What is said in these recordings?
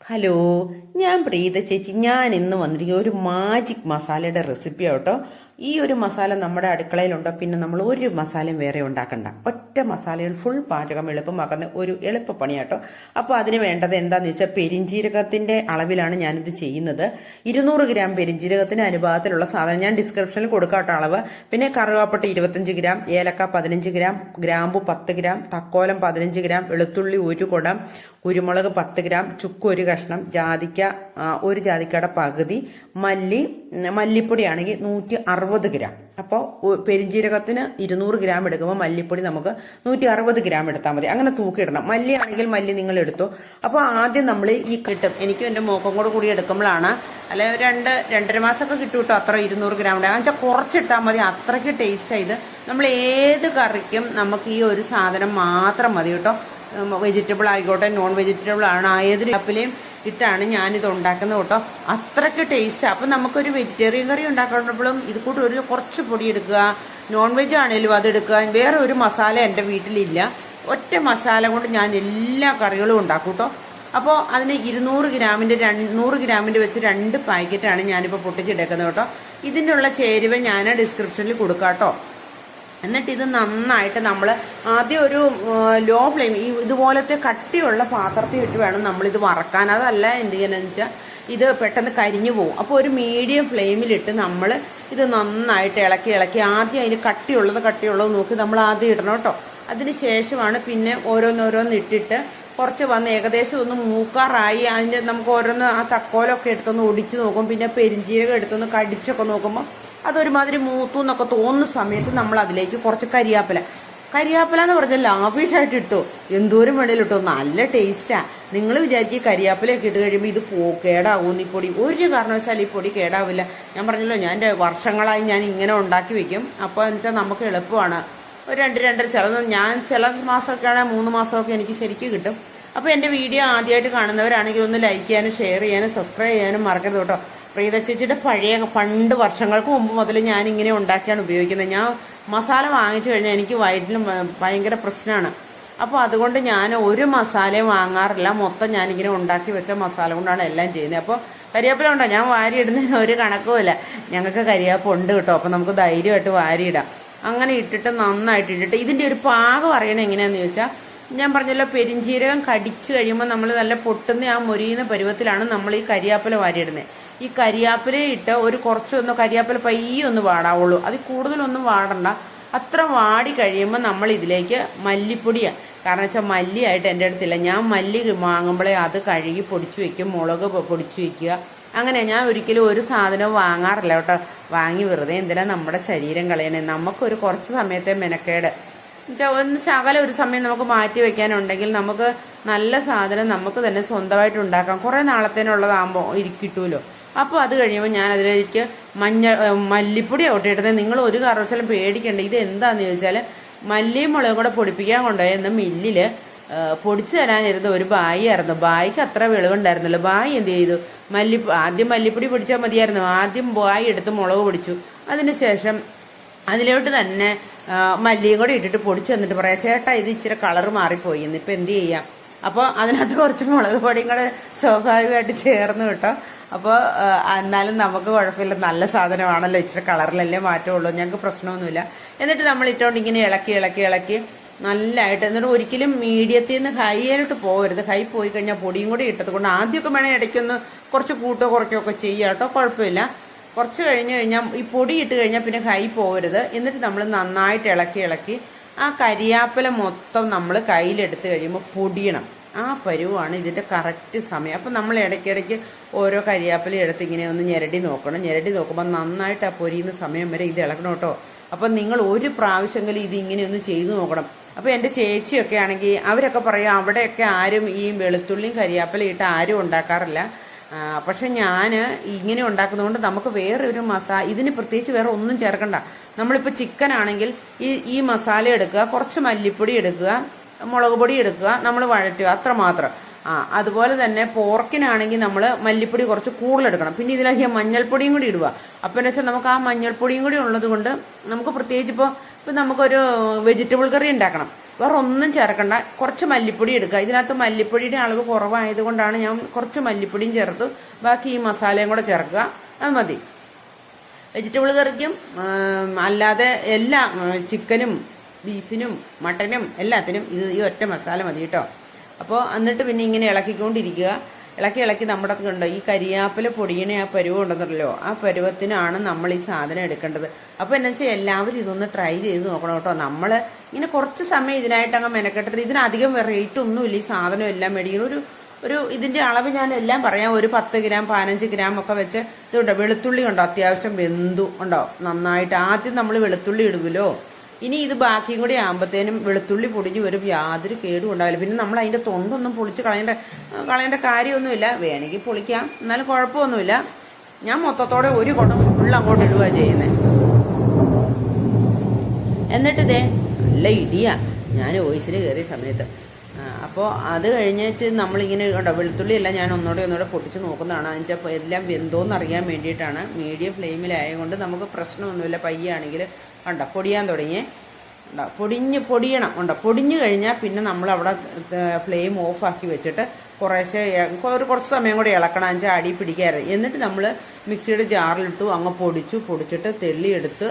Hello ഞാൻ പ്രീത ചേച്ചി. ഞാൻ ഇന്ന് വന്നിരിക്കുന്ന ഒരു മാജിക് മസാലയുടെ റെസിപ്പി ആട്ടോ. ഈ ഒരു മസാല നമ്മുടെ അടുക്കളയിലുണ്ടോ? പിന്നെ നമ്മൾ ഒരു മസാലയും വേറെ ഉണ്ടാക്കണ്ട. ഒറ്റ മസാലയിൽ ഫുൾ പാചകം എളുപ്പമാക്കുന്ന ഒരു എളുപ്പ പണിയാട്ടോ അപ്പോൾ അതിന് വേണ്ടത് എന്താണെന്ന് വെച്ചാൽ പെരിഞ്ചീരകത്തിന്റെ അളവിലാണ് ഞാനിത് ചെയ്യുന്നത്. ഇരുന്നൂറ് ഗ്രാം പെരിഞ്ജീരകത്തിന് അനുപാതത്തിലുള്ള സാധനം ഞാൻ ഡിസ്ക്രിപ്ഷനിൽ കൊടുക്കാട്ടോ അളവ്. പിന്നെ കറുവാപ്പട്ട ഇരുപത്തഞ്ച് ഗ്രാം ഏലക്ക പതിനഞ്ച് ഗ്രാം ഗ്രാമ്പു പത്ത് ഗ്രാം തക്കോലം പതിനഞ്ച് ഗ്രാം വെളുത്തുള്ളി ഒരു കുടം കുരുമുളക് പത്ത് ഗ്രാം ചുക്ക് ഒരു കഷ്ണം ജാതിക്ക ഒരു ജാതിക്കയുടെ പകുതി മല്ലി മല്ലിപ്പൊടിയാണെങ്കിൽ നൂറ്റി അറുപത് ഗ്രാം അപ്പോൾ പെരിഞ്ജീരകത്തിന് ഇരുന്നൂറ് ഗ്രാം എടുക്കുമ്പോൾ മല്ലിപ്പൊടി നമുക്ക് നൂറ്റി അറുപത് ഗ്രാം എടുത്താൽ മതി. അങ്ങനെ തൂക്കിയിടണം. മല്ലി ആണെങ്കിൽ മല്ലി നിങ്ങൾ എടുത്തു. അപ്പോൾ ആദ്യം നമ്മൾ ഈ കിട്ടും. എനിക്കും എന്റെ മോക്കും കൂടെ കൂടി എടുക്കുമ്പോഴാണ്. അല്ലെ രണ്ട് രണ്ടര മാസമൊക്കെ കിട്ടും കേട്ടോ അത്ര ഇരുന്നൂറ് ഗ്രാം ഉണ്ടാകും വെച്ചാൽ കുറച്ചിട്ടാൽ മതി. അത്രയ്ക്ക് ടേസ്റ്റ് ഇത്. നമ്മൾ ഏത് കറിക്കും നമുക്ക് ഈ ഒരു സാധനം മാത്രം മതി കേട്ടോ. വെജിറ്റബിൾ ആയിക്കോട്ടെ നോൺ വെജിറ്റബിൾ ആണ്. ഏതൊരു കപ്പിലെയും ഇട്ടാണ് ഞാനിത് ഉണ്ടാക്കുന്നത് കേട്ടോ. അത്രയ്ക്ക് ടേസ്റ്റ് അപ്പം നമുക്കൊരു വെജിറ്റേറിയൻ കറി ഉണ്ടാക്കുമ്പോഴും ഇത് കൂടി ഒരു കുറച്ച് പൊടി എടുക്കുക. നോൺ വെജ് ആണെങ്കിലും അത് എടുക്കുക. വേറെ ഒരു മസാല എന്റെ വീട്ടിലില്ല. ഒറ്റ മസാല കൊണ്ട് ഞാൻ എല്ലാ കറികളും ഉണ്ടാക്കും കേട്ടോ. അപ്പോൾ അതിന് ഇരുന്നൂറ് ഗ്രാമിന്റെ രണ്ട് ഗ്രാമിന്റെ വെച്ച് രണ്ട് പാക്കറ്റാണ് ഞാനിപ്പോൾ പൊട്ടിച്ചെടുക്കുന്നത് കേട്ടോ. ഇതിനുള്ള ചേരുവ ഞാൻ ഡിസ്ക്രിപ്ഷനിൽ കൊടുക്കാം കേട്ടോ എന്നിട്ട് ഇത് നന്നായിട്ട് നമ്മൾ ആദ്യം ഒരു ലോ ഫ്ലെയിം ഈ ഇതുപോലത്തെ കട്ടിയുള്ള പാത്രത്തിൽ ഇട്ട് വേണം നമ്മളിത് വറക്കാൻ. അതല്ല എന്ത് ചെയ്യണമെന്ന് വെച്ചാൽ ഇത് പെട്ടെന്ന് കരിഞ്ഞു പോകും അപ്പോൾ ഒരു മീഡിയം ഫ്ലെയിമിലിട്ട് നമ്മൾ ഇത് നന്നായിട്ട് ഇളക്കി ഇളക്കി. ആദ്യം അതിന് കട്ടിയുള്ളത് കട്ടിയുള്ളത് നോക്കി നമ്മൾ ആദ്യം ഇടണം കേട്ടോ. അതിന് ശേഷമാണ് പിന്നെ ഓരോന്നോരോന്ന് ഇട്ടിട്ട് കുറച്ച് വന്ന് ഏകദേശം ഒന്ന് മൂക്കാറായി. അതിന്റെ നമുക്ക് ഓരോന്ന് ആ തക്കോലൊക്കെ എടുത്തൊന്ന് ഒടിച്ച് നോക്കും. പിന്നെ പെരിഞ്ചീരകം എടുത്തൊന്ന് കടിച്ചൊക്കെ നോക്കുമ്പോൾ അതൊരുമാതിരി മൂത്തു എന്നൊക്കെ തോന്നുന്ന സമയത്ത് നമ്മൾ അതിലേക്ക് കുറച്ച് കരിയാപ്പില. കരിയാപ്പില എന്ന് പറഞ്ഞാൽ ലാവിഷായിട്ട് ഇട്ടു എന്തോരം വേണേലും ഇട്ടു നല്ല ടേസ്റ്റാ നിങ്ങൾ വിചാരിക്കും കരിയാപ്പിലൊക്കെ ഇട്ട് കഴിയുമ്പോൾ ഇത് പോ കേടാവും ഈ പൊടി. ഒരു കാരണവശാലും ഈ പൊടി കേടാവില്ല. ഞാൻ പറഞ്ഞല്ലോ ഞാൻ വർഷങ്ങളായി ഞാൻ ഇങ്ങനെ ഉണ്ടാക്കി വെക്കും. അപ്പോൾ എന്ന് വെച്ചാൽ നമുക്ക് എളുപ്പമാണ്. ഒരു രണ്ട് രണ്ടര ചില ഞാൻ ചില മാസമൊക്കെ ആണെങ്കിൽ മൂന്ന് മാസമൊക്കെ എനിക്ക് ശരിക്കും കിട്ടും. അപ്പോൾ എന്റെ വീഡിയോ ആദ്യമായിട്ട് കാണുന്നവരാണെങ്കിൽ ഒന്ന് ലൈക്ക് ചെയ്യാനും ഷെയർ ചെയ്യാനും സബ്സ്ക്രൈബ് ചെയ്യാനും മറക്കരുത് കേട്ടോ. പ്രീത ചേച്ചിയുടെ പഴയ പണ്ട് വർഷങ്ങൾക്ക് മുമ്പ് മുതൽ ഞാൻ ഇങ്ങനെ ഉണ്ടാക്കിയാണ് ഉപയോഗിക്കുന്നത്. ഞാൻ മസാല വാങ്ങിച്ചു കഴിഞ്ഞാൽ എനിക്ക് വയറ്റിലും ഭ- ഭയങ്കര പ്രശ്നമാണ്. അപ്പോൾ അതുകൊണ്ട് ഞാൻ ഒരു മസാലയും വാങ്ങാറില്ല. മൊത്തം ഞാനിങ്ങനെ ഉണ്ടാക്കി വെച്ച മസാല കൊണ്ടാണ് എല്ലാം ചെയ്യുന്നത്. അപ്പോൾ കരിയാപ്പില ഉണ്ടോ? ഞാൻ വാരി ഇടുന്നതിന് ഒരു കണക്കുമില്ല ഞങ്ങൾക്ക് കരിയാപ്പ് ഉണ്ട് കേട്ടോ. അപ്പോൾ നമുക്ക് ധൈര്യമായിട്ട് വാരിയിടാം അങ്ങനെ ഇട്ടിട്ട് നന്നായിട്ട് ഇട്ടിട്ട് ഇതിന്റെ ഒരു പാകം അറിയണം എങ്ങനെയാണെന്ന് ചോദിച്ചാൽ ഞാൻ പറഞ്ഞല്ലോ പെരിഞ്ചീരകം കടിച്ചു കഴിയുമ്പോൾ നമ്മൾ നല്ല പൊട്ടുന്ന ആ മൊരിയുന്ന പരുവത്തിലാണ് നമ്മൾ ഈ കരിയാപ്പില വാരിയിടുന്നത് ഈ കരിയാപ്പില ഇട്ട് ഒരു കുറച്ചൊന്ന് കരിയാപ്പില പയ്യൊന്ന് വാടാവുള്ളൂ. അതിൽ കൂടുതലൊന്നും വാടണ്ട. അത്ര വാടി കഴിയുമ്പോൾ നമ്മൾ ഇതിലേക്ക് മല്ലിപ്പൊടിയാണ് കാരണം വെച്ചാൽ മല്ലിയായിട്ട് എന്റെ അടുത്തില്ല. ഞാൻ മല്ലി വാങ്ങുമ്പോഴേ അത് കഴുകി പൊടിച്ചു വെക്കും മുളക് പൊടിച്ചു വെക്കുക. അങ്ങനെ ഞാൻ ഒരിക്കലും ഒരു സാധനവും വാങ്ങാറില്ല കേട്ടോ. വാങ്ങി വെറുതെ എന്തിനാ നമ്മുടെ ശരീരം കളയണേ? നമുക്കൊരു കുറച്ച് സമയത്തെ മെനക്കേട്. ഒന്ന് ശകലം ഒരു സമയം നമുക്ക് മാറ്റി വെക്കാനുണ്ടെങ്കിൽ നമുക്ക് നല്ല സാധനം നമുക്ക് തന്നെ സ്വന്തമായിട്ട് ഉണ്ടാക്കാം. കുറേ നാളത്തേനുള്ളതാകുമ്പോൾ ഇരിക്കിട്ടുമല്ലോ അപ്പോൾ അത് കഴിയുമ്പോൾ ഞാൻ അതിലേക്ക് മഞ്ഞ ഏഹ് മല്ലിപ്പൊടി ഔട്ടിടുന്നത് നിങ്ങൾ ഒരു കാരണവശാലും പേടിക്കണ്ട. ഇത് എന്താണെന്ന് ചോദിച്ചാൽ മല്ലിയും മുളകും കൂടെ പൊടിപ്പിക്കാൻ കൊണ്ടുപോയെന്ന് മില്ലിൽ പൊടിച്ചു തരാനിരുന്ന ഒരു ബായി ആയിരുന്നു ബായിക്ക് അത്ര വെളിവുണ്ടായിരുന്നല്ലോ. ബായി എന്ത് ചെയ്തു? മല്ലി ആദ്യം മല്ലിപ്പൊടി പൊടിച്ചാൽ മതിയായിരുന്നു. ആദ്യം ബായി എടുത്ത് മുളക് പൊടിച്ചു. അതിനുശേഷം അതിലോട്ട് തന്നെ മല്ലിയും കൂടെ ഇട്ടിട്ട് പൊടിച്ചു തന്നിട്ട് പറയാം ചേട്ടാ ഇത് ഇച്ചിരി കളർ മാറിപ്പോയി. ഇപ്പം എന്ത് ചെയ്യാം? അപ്പോൾ അതിനകത്ത് കുറച്ച് മുളക് പൊടിയും കൂടെ സ്വാഭാവികമായിട്ട് ചേർന്ന് കേട്ടോ. അപ്പോൾ എന്നാലും നമുക്ക് കുഴപ്പമില്ല. നല്ല സാധനമാണല്ലോ. ഇച്ചിരി കളറിലല്ലേ മാറ്റമുള്ളൂ. ഞങ്ങൾക്ക് പ്രശ്നമൊന്നുമില്ല. എന്നിട്ട് നമ്മൾ ഇട്ടുകൊണ്ട് ഇങ്ങനെ ഇളക്കി ഇളക്കി ഇളക്കി നല്ലതായിട്ട് എന്നിട്ട് ഒരിക്കലും മീഡിയത്തിൽ നിന്ന് ഹൈയിലോട്ട് പോകരുത് ഹൈ പോയി കഴിഞ്ഞാൽ പൊടിയും കൂടി ഇട്ടത് കൊണ്ട് ആദ്യമൊക്കെ വേണേൽ ഇടയ്ക്കൊന്ന് കുറച്ച് കൂട്ടോ കുറയ്ക്കോ ഒക്കെ ചെയ്യുക കേട്ടോ. കുഴപ്പമില്ല. കുറച്ച് കഴിഞ്ഞ് കഴിഞ്ഞാൽ ഈ പൊടി ഇട്ട് കഴിഞ്ഞാൽ പിന്നെ ഹൈ പോകരുത് എന്നിട്ട് നമ്മൾ നന്നായിട്ട് ഇളക്കി ഇളക്കി ആ കരിയാപ്പില മൊത്തം നമ്മൾ കയ്യിലെടുത്ത് കഴിയുമ്പോൾ പൊടിയണം. ആ പരുവാണ് ഇതിന്റെ കറക്റ്റ് സമയം. അപ്പം നമ്മൾ ഇടയ്ക്കിടയ്ക്ക് ഓരോ കരിയാപ്പിലും എടുത്ത് ഇങ്ങനെ ഒന്ന് ഞെരടി നോക്കണം. ഞെരടി നോക്കുമ്പോൾ നന്നായിട്ട് ആ പൊരിയുന്ന സമയം വരെ ഇത് ഇളക്കണം കേട്ടോ. അപ്പം നിങ്ങൾ ഒരു പ്രാവശ്യമെങ്കിലും ഇത് ഇങ്ങനെ ഒന്ന് ചെയ്തു നോക്കണം. അപ്പോൾ എന്റെ ചേച്ചിയൊക്കെ ആണെങ്കിൽ അവരൊക്കെ പറയും അവിടെയൊക്കെ ആരും ഈ വെളുത്തുള്ളിയും കരിയാപ്പിലും ഇട്ട് ആരും ഉണ്ടാക്കാറില്ല. പക്ഷെ ഞാൻ ഇങ്ങനെ ഉണ്ടാക്കുന്നതുകൊണ്ട് നമുക്ക് വേറെ ഒരു മസാല ഇതിന് പ്രത്യേകിച്ച് വേറെ ഒന്നും ചേർക്കണ്ട. നമ്മളിപ്പോൾ ചിക്കൻ ആണെങ്കിൽ ഈ ഈ മസാല എടുക്കുക കുറച്ച് മല്ലിപ്പൊടി എടുക്കുക മുളക് പൊടി എടുക്കുക നമ്മൾ വഴറ്റുക അത്ര മാത്രം. ആ അതുപോലെ തന്നെ പോർക്കിനാണെങ്കിൽ നമ്മൾ മല്ലിപ്പൊടി കുറച്ച് കൂടുതലെടുക്കണം പിന്നെ ഇതിലേക്ക് മഞ്ഞൾപ്പൊടിയും കൂടി ഇടുക. അപ്പം എന്ന് വെച്ചാൽ നമുക്ക് ആ മഞ്ഞൾപ്പൊടിയും കൂടി ഉള്ളത് കൊണ്ട് നമുക്ക് പ്രത്യേകിച്ച് ഇപ്പോൾ ഇപ്പം നമുക്കൊരു വെജിറ്റബിൾ കറി ഉണ്ടാക്കണം. വേറെ ഒന്നും ചേർക്കണ്ട. കുറച്ച് മല്ലിപ്പൊടി എടുക്കുക. ഇതിനകത്ത് മല്ലിപ്പൊടിയുടെ അളവ് കുറവായതുകൊണ്ടാണ് ഞാൻ കുറച്ച് മല്ലിപ്പൊടിയും ചേർത്ത് ബാക്കി ഈ മസാലയും കൂടെ ചേർക്കുക. അത് മതി. വെജിറ്റബിൾ കറിക്കും അല്ലാതെ എല്ലാ ചിക്കനും ബീഫിനും മട്ടനും എല്ലാത്തിനും ഇത് ഈ ഒറ്റ മസാല മതി കേട്ടോ. അപ്പോൾ എന്നിട്ട് പിന്നെ ഇങ്ങനെ ഇളക്കിക്കൊണ്ടിരിക്കുക. ഇളക്കി ഇളക്കി നമ്മുടെ കണ്ടോ ഈ കരിയാപ്പില പൊടിയണ ആ പരുവം ആ പരുവത്തിനാണ് നമ്മൾ ഈ സാധനം എടുക്കേണ്ടത്. അപ്പോൾ എന്നു വെച്ചാൽ എല്ലാവരും ഇതൊന്ന് ട്രൈ ചെയ്ത് നോക്കണം കേട്ടോ. നമ്മൾ ഇങ്ങനെ കുറച്ച് സമയം ഇതിനായിട്ട് അങ്ങ് മെനക്കെട്ടിട്ട് ഇതിനധികം റേറ്റ് ഒന്നുമില്ല ഈ സാധനം എല്ലാം മേടിക്കണം. ഒരു ഒരു ഇതിന്റെ അളവ് ഞാൻ എല്ലാം പറയാം. ഒരു പത്ത് ഗ്രാം പതിനഞ്ച് ഗ്രാം ഒക്കെ വെച്ച് ഇതുണ്ടോ വെളുത്തുള്ളി ഉണ്ടോ? അത്യാവശ്യം വെന്തു ഉണ്ടോ? നന്നായിട്ട് ആദ്യം നമ്മൾ വെളുത്തുള്ളി ഇടുമല്ലോ ഇനി ഇത് ബാക്കിയും കൂടി ആകുമ്പോഴത്തേനും വെളുത്തുള്ളി പൊടിഞ്ഞ് വരും യാതൊരു കേടും ഉണ്ടാവില്ല. പിന്നെ നമ്മൾ അതിന്റെ തൊണ്ടൊന്നും പൊളിച്ച് കളയേണ്ട കളയേണ്ട കാര്യമൊന്നുമില്ല. വേണമെങ്കിൽ പൊളിക്കാം. എന്നാലും കുഴപ്പമൊന്നുമില്ല. ഞാൻ മൊത്തത്തോടെ ഒരു കുടം ഫുൾ അങ്ങോട്ട് ഇടുക ചെയ്യുന്നത് എന്നിട്ടിതേ നല്ല ഇടിയാ. ഞാൻ വോയിസിൽ കയറിയ സമയത്ത് അപ്പോൾ അത് കഴിഞ്ഞേച്ച് നമ്മളിങ്ങനെ കണ്ടോ വെളുത്തുള്ളി എല്ലാം ഞാൻ ഒന്നോടെ ഒന്നോടെ പൊട്ടിച്ച് നോക്കുന്നതാണ്. അതിന്റെ എല്ലാം വെന്തോന്ന് അറിയാൻ വേണ്ടിയിട്ടാണ്. മീഡിയം ഫ്ലെയിമിലായതുകൊണ്ട് നമുക്ക് പ്രശ്നമൊന്നുമില്ല. പയ്യാണെങ്കിൽ കണ്ടോ പൊടിയാൻ തുടങ്ങി ഉണ്ടോ പൊടിഞ്ഞ് പൊടിയണം. ഉണ്ടോ പൊടിഞ്ഞു കഴിഞ്ഞാൽ പിന്നെ നമ്മൾ അവിടെ ഫ്ലെയിം ഓഫാക്കി വെച്ചിട്ട് കുറേശ്ശെ ഒരു കുറച്ച് സമയം കൂടി ഇളക്കണം. അതിന്റെ അടി പിടിക്കാറ് എന്നിട്ട് നമ്മൾ മിക്സിയുടെ ജാറിലിട്ടു അങ്ങ് പൊടിച്ചു പൊടിച്ചിട്ട് തെള്ളിയെടുത്ത്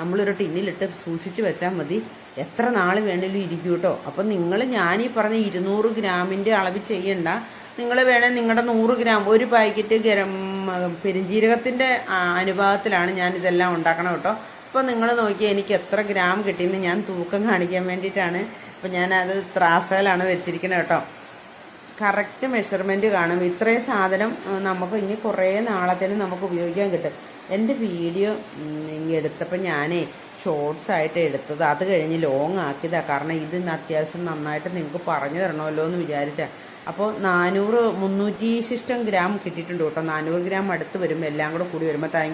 നമ്മളൊരു ടിന്നിലിട്ട് സൂക്ഷിച്ച് വെച്ചാൽ മതി. എത്ര നാൾ വേണേലും ഇരിക്കും കേട്ടോ അപ്പം നിങ്ങൾ ഞാനീ പറഞ്ഞ ഇരുന്നൂറ് ഗ്രാമിന്റെ അളവ് ചെയ്യണ്ട. നിങ്ങൾ വേണേൽ നിങ്ങളുടെ നൂറ് ഗ്രാം ഒരു പാക്കറ്റ് ഗരം പെരിഞ്ജീരകത്തിന്റെ അനുപാതത്തിലാണ് ഞാൻ ഇതെല്ലാം ഉണ്ടാക്കണം കേട്ടോ. അപ്പോൾ നിങ്ങൾ നോക്കിയാൽ എനിക്ക് എത്ര ഗ്രാം കിട്ടിയെന്ന് ഞാൻ തൂക്കം കാണിക്കാൻ വേണ്ടിയിട്ടാണ്. അപ്പം ഞാനത് ത്രാസയിലാണ് വെച്ചിരിക്കുന്നത് കേട്ടോ. കറക്റ്റ് മെഷർമെന്റ് കാണും. ഇത്രയും സാധനം നമുക്ക് ഇനി കുറേ നാളത്തേന് നമുക്ക് ഉപയോഗിക്കാൻ കിട്ടും. എന്റെ വീഡിയോ എടുത്തപ്പോൾ ഞാനേ ഷോർട്സ് ആയിട്ട് എടുത്തത്. അത് കഴിഞ്ഞ് ലോങ് ആക്കിയതാണ് കാരണം ഇത് അത്യാവശ്യം നന്നായിട്ട് നിങ്ങൾക്ക് പറഞ്ഞു തരണമല്ലോ എന്ന് വിചാരിച്ചാൽ അപ്പോൾ നാനൂറ് മുന്നൂറ്റി ശിഷ്ടം ഗ്രാം കിട്ടിയിട്ടുണ്ട് കേട്ടോ. നാനൂറ് ഗ്രാം അടുത്ത് വരും എല്ലാം കൂടെ കൂടി വരുമ്പോൾ താങ്ക്